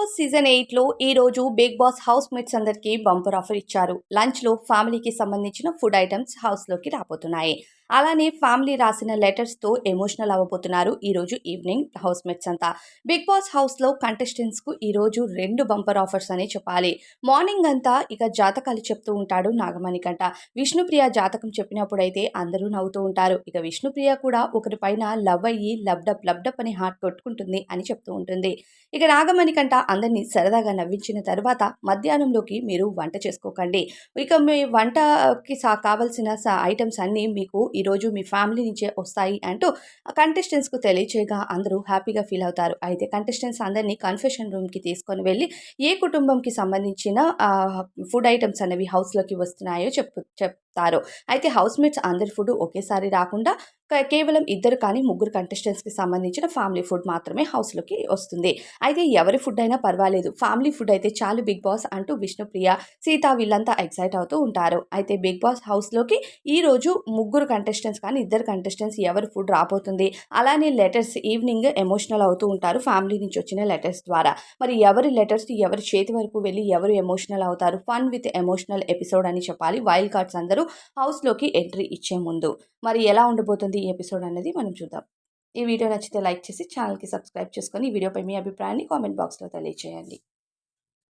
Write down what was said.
Boss season ఎయిట్లో ఈ రోజు బిగ్ బాస్ హౌస్ మేట్స్ అందరికీ బంపర్ ఆఫర్ ఇచ్చారు. లంచ్లో ఫ్యామిలీకి సంబంధించిన ఫుడ్ ఐటమ్స్ హౌస్లోకి రాబోతున్నాయి. అలానే ఫ్యామిలీ రాసిన లెటర్స్తో ఎమోషనల్ అవ్వబోతున్నారు ఈ రోజు ఈవినింగ్ హౌస్ మేట్స్ అంతా. బిగ్ బాస్ హౌస్లో కంటెస్టెంట్స్కు ఈ రోజు రెండు బంపర్ ఆఫర్స్ అని చెప్పాలి. మార్నింగ్ అంతా ఇక జాతకాలు చెప్తూ ఉంటాడు నాగమణికంట. విష్ణుప్రియ జాతకం చెప్పినప్పుడైతే అందరూ నవ్వుతూ ఉంటారు. ఇక విష్ణుప్రియ కూడా ఒకరిపైన లవ్ అయ్యి లబ్డప్ లబ్డప్ అని హార్ట్ కొట్టుకుంటుంది అని చెప్తూ ఉంటుంది. ఇక నాగమణికంట అందరినీ సరదాగా నవ్వించిన తర్వాత మధ్యాహ్నంలోకి మీరు వంట చేసుకోకండి. ఇక మీ వంటకి సా కావాల్సిన స ఐటమ్స్ అన్నీ మీకు ఈరోజు మీ ఫ్యామిలీ నుంచే వస్తాయి అంటూ కంటెస్టెంట్స్కు తెలియచేయగా అందరూ హ్యాపీగా ఫీల్ అవుతారు. అయితే కంటెస్టెంట్స్ అందరినీ కన్ఫెషన్ రూమ్కి తీసుకొని వెళ్ళి ఏ కుటుంబంకి సంబంధించిన ఫుడ్ ఐటమ్స్ అనేవి హౌస్లోకి వస్తున్నాయో చెప్పు చెప్తారు అయితే హౌస్ మేట్స్ అందరి ఫుడ్ ఒకేసారి రాకుండా కేవలం ఇద్దరు కానీ ముగ్గురు కంటెస్టెంట్స్కి సంబంధించిన ఫ్యామిలీ ఫుడ్ మాత్రమే హౌస్లోకి వస్తుంది. అయితే ఎవరి ఫుడ్ అయినా పర్వాలేదు. ఫ్యామిలీ ఫుడ్ అయితే చాలు బిగ్ బాస్ అంటూ విష్ణుప్రియ సీత వీళ్ళంతా ఎక్సైట్ అవుతూ ఉంటారు. అయితే బిగ్ బాస్ హౌస్లోకి ఈ రోజు ముగ్గురు కంటెస్టెంట్స్ కానీ ఇద్దరు కంటెస్టెంట్స్ ఎవరి ఫుడ్ రాబోతుంది? అలానే లెటర్స్ ఈవినింగ్ ఎమోషనల్ అవుతూ ఉంటారు ఫ్యామిలీ నుంచి వచ్చిన లెటర్స్ ద్వారా. మరి ఎవరి లెటర్స్ ఎవరి చేతి వరకు వెళ్ళి ఎవరు ఎమోషనల్ అవుతారు? ఫన్ విత్ ఎమోషనల్ ఎపిసోడ్ అని చెప్పాలి. వైల్డ్ కార్డ్స్ అందరూ హౌస్లోకి ఎంట్రీ ఇచ్చే ముందు. మరి ఎలా ఉండబోతుంది ఈ ఎపిసోడ్ అనేది మనం చూద్దాం. ఈ వీడియో నచ్చితే లైక్ చేసి ఛానల్కి సబ్స్క్రైబ్ చేసుకొని ఈ వీడియోపై మీ అభిప్రాయాన్ని కామెంట్ బాక్స్లో తెలియజేయండి